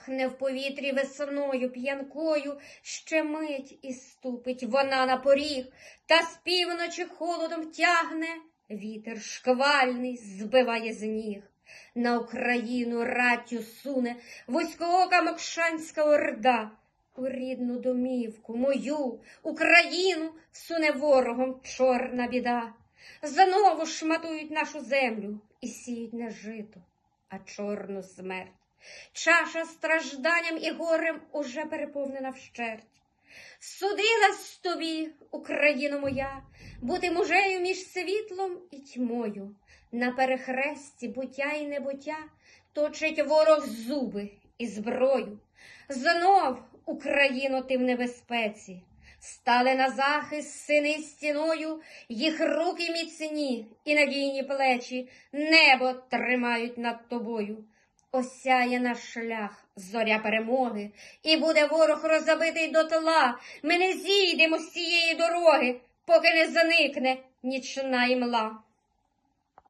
пахне в повітрі весною п'янкою, ще мить і ступить вона на поріг, та з півночі холодом тягне, вітер шквальний збиває з ніг. На Україну раттю суне вузькоока мокшанська орда. У рідну домівку мою Україну суне ворогом чорна біда. Знову шматують нашу землю і сіють не жито, а чорну смерть. Чаша стражданням і горем уже переповнена вщерть. Судилась тобі, Україно моя, бути мужею між світлом і тьмою. На перехресті буття і небуття точить ворог зуби і зброю. Знов, Україно, ти в небезпеці. Стали на захист сини стіною, їх руки міцні і надійні плечі, небо тримають над тобою. Осяє наш шлях, зоря перемоги, і буде ворог розбитий дотла. Ми не зійдемо з цієї дороги, поки не заникне нічна імла.